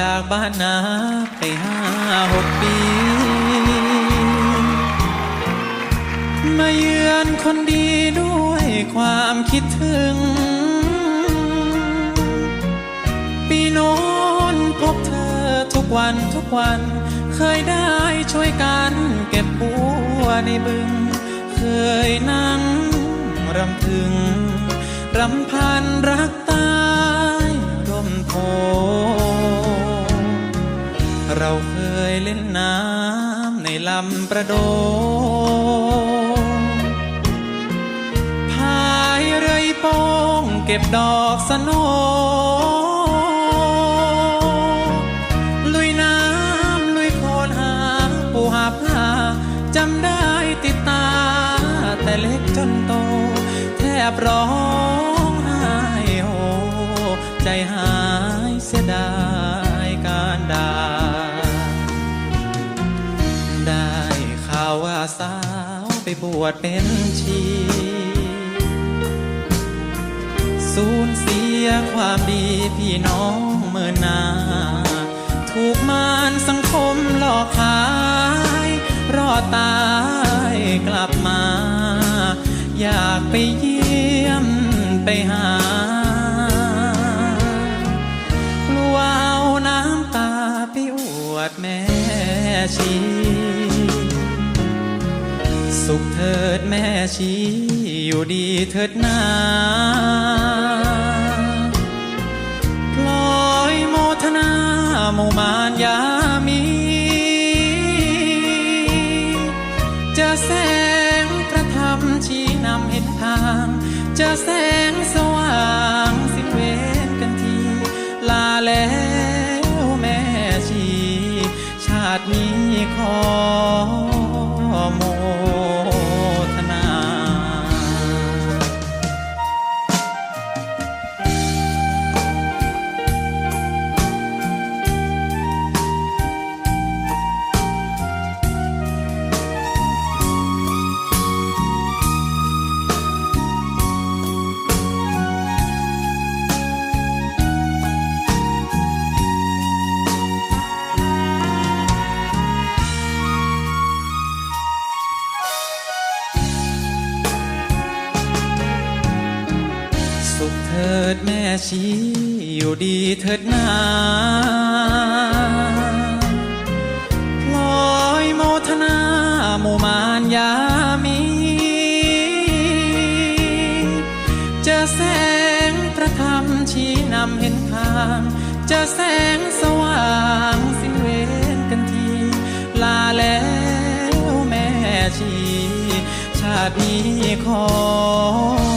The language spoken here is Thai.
จากบ้านนาไปห้าหกปี มาเยือนคนดีด้วยความคิดถึง ปีโน้นพบเธอทุกวันทุกวัน เคยได้ช่วยกันเก็บบัวในบึง เคยนั่งรำพึงรำพันรัก เล่นน้ำในลำประโดงพายเรือโป้งเก็บดอกสโนลุยน้ำลุยโคลนหาปูหาผ้าจำได้ติดตา แต่เล็กจนโต แทบร้องไห้โฮใจหายเสียดายการดา สาวไปบวชเป็นชี สูญเสียความดีพี่น้องเมื่อนา ถูกมารสังคมหลอกขาย รอดตายกลับมา อยากไปเยี่ยมไปหา สุขเถิดแม่ชีอยู่ดีเถิดนาพลอยโมทนาหมู่มานยามีจอแสงพระธรรมชี้นำเห็นทางจอแสงสว่างสิ้นเวรกันที ลาแล้วแม่ชี ชาตินี้ขอ ถิดแม่ชีอยู่ดีเถิดนาลอยโมทนาหมู่มานยามี เจอแสงพระธรรมชี้นำเห็นทาง เจอแสงสว่างสิ้นเวรกันที ลาแล้วแม่ชี ชาตินี้ขอ